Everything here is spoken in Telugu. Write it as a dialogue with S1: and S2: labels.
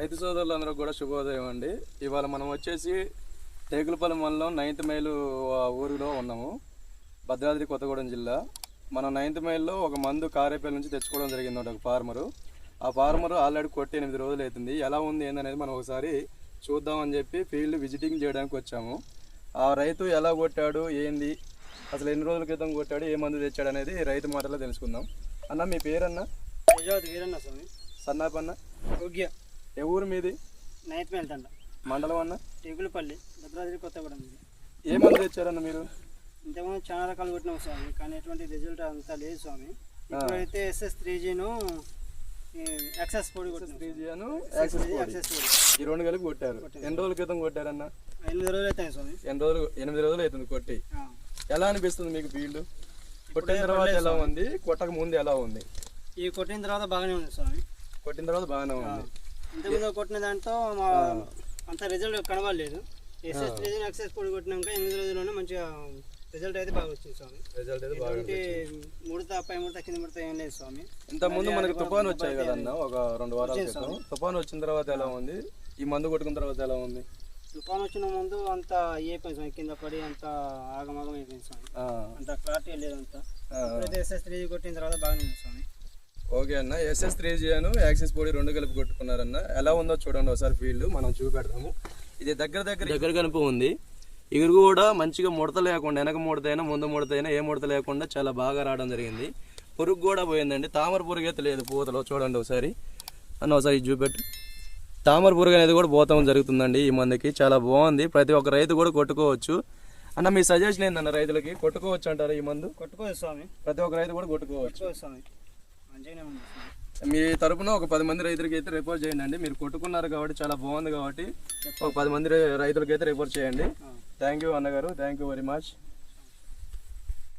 S1: రైతు సోదరులందరూ కూడా శుభోదయం అండి. ఇవాళ మనం వచ్చేసి టేకులపల్లి మండలం నైన్త్ మైలు ఊరిలో ఉన్నాము. భద్రాద్రి కొత్తగూడెం జిల్లా. మనం నైన్త్ మైల్లో ఒక మందు కారేపల్లి నుంచి తెచ్చుకోవడం జరిగింది ఒక ఫార్మరు. ఆ ఫార్మర్ ఆల్రెడీ కొట్టి ఎనిమిది రోజులు అవుతుంది. ఎలా ఉంది ఏందనేది మనం ఒకసారి చూద్దామని చెప్పి ఫీల్డ్ విజిటింగ్ చేయడానికి వచ్చాము. ఆ రైతు ఎలా కొట్టాడు ఏంది అసలు ఎన్ని రోజుల క్రితం కొట్టాడు ఏ మందు తెచ్చాడు అనేది రైతు మాటలో తెలుసుకుందాం. అన్న మీ పేరన్నా?
S2: వీరన్న స్వామి.
S1: సన్నాపన్న?
S2: యోగ్య
S1: ఏ ఊరు మీది?
S2: నైట్ వెళ్తాండ
S1: మండలం అన్న?
S2: టేగులపల్లి భద్రాద్రి కొత్తగూడెం.
S1: ఏ మందు తెచ్చారన్న మీరు?
S2: ఇంతకుముందు చాలా రకాలు కొట్టినాం స్వామి కానీ ఎటువంటి రిజల్ట్ అంతా లేదు స్వామి. ఇప్పుడైతే ఎస్ఎస్ త్రీ జీను ఎక్సెస్ పొడి
S1: యాక్సెస్ కోడ్.
S2: ఎక్సెస్ పొడి
S1: ఈ రెండు కలిపి కొట్టారు. ఎన్ని రోజుల క్రితం కొట్టారన్న?
S2: ఎనిమిది రోజులు అవుతాయి స్వామి.
S1: ఎన్ని రోజులు ఎనిమిది రోజులు అవుతుంది కొట్టి. ఎలా అనిపిస్తుంది మీకు ఫీల్డ్? కొట్టిన తర్వాత ఎలా ఉంది? కొట్టక ముందు ఎలా ఉంది?
S2: ఈ కొట్టిన తర్వాత బాగానే ఉంది స్వామి.
S1: కొట్టిన తర్వాత బాగానే ఉంది.
S2: ఇంతకుముందు కొట్టిన దాంట్లో మా అంత రిజల్ట్ కనబడలేదు. ఎస్ఎస్ త్రీ జీన్ ఎక్సెస్ పొడి కొట్టినాక ఎనిమిది రోజుల్లోనే మంచిగా రిజల్ట్ అయితే బాగా వచ్చింది స్వామి.
S1: రిజల్ట్ అయితే బాగా
S2: ముడత పై ముడత కింద ముడత ఏం లేదు స్వామి.
S1: ఇంత ముందు మనకి తుఫాన్ వచ్చాయి కదా అన్న ఒక రెండు వారాల క్రితం. తుఫాన్ వచ్చిన తర్వాత ఎలా ఉంది? ఈ మందు కొట్టుకున్న తర్వాత ఎలా ఉంది?
S2: తుఫాన్ వచ్చిన ముందు అంత అయిపోయింది స్వామి. కింద పడి అంత ఆగమాగం అయిపోయింది స్వామి అంత క్లారిటీ లేదు అంత. ఎస్ఎస్ త్రీ కొట్టిన తర్వాత బాగానే ఉంది స్వామి.
S1: ఓకే అన్న ఎస్ఎస్ త్రీ జియాను యాక్సిస్ పొడి రెండు కలిపి కొట్టుకున్నారన్న. ఎలా ఉందో చూడండి ఒకసారి ఫీల్డ్ మనం చూపెడతాము ఇది దగ్గర దగ్గర దగ్గర కనుక ఉంది. ఇగురు కూడా మంచిగా ముడత లేకుండా వెనక ముడతైనా ముందు ముడతైనా ఏ ముడత లేకుండా చాలా బాగా రావడం జరిగింది. పురుగు కూడా పోయిందండి. తామర పురుగు అయితే లేదు పూతలో చూడండి ఒకసారి. అన్న ఒకసారి ఇది చూపెట్టు. తామర పురుగు అనేది కూడా పోతాం జరుగుతుందండి ఈ మందుకి. చాలా బాగుంది. ప్రతి ఒక్క రైతు కూడా కొట్టుకోవచ్చు. అన్న మీ సజెషన్ ఏందన్న రైతులకి? కొట్టుకోవచ్చు అంటారా ఈ మందు?
S2: కొట్టుకోదు స్వామి.
S1: ప్రతి ఒక్క రైతు కూడా కొట్టుకోవచ్చు
S2: స్వామి.
S1: మీ తరపున ఒక పది మంది రైతులకి అయితే రిపోర్ట్ చేయండి. అండి మీరు కొట్టుకున్నారు కాబట్టి చాలా బాగుంది కాబట్టి ఒక పది మంది రైతులకి అయితే రిపోర్ట్ చేయండి థ్యాంక్ యూ అన్నగారు. Thank you very much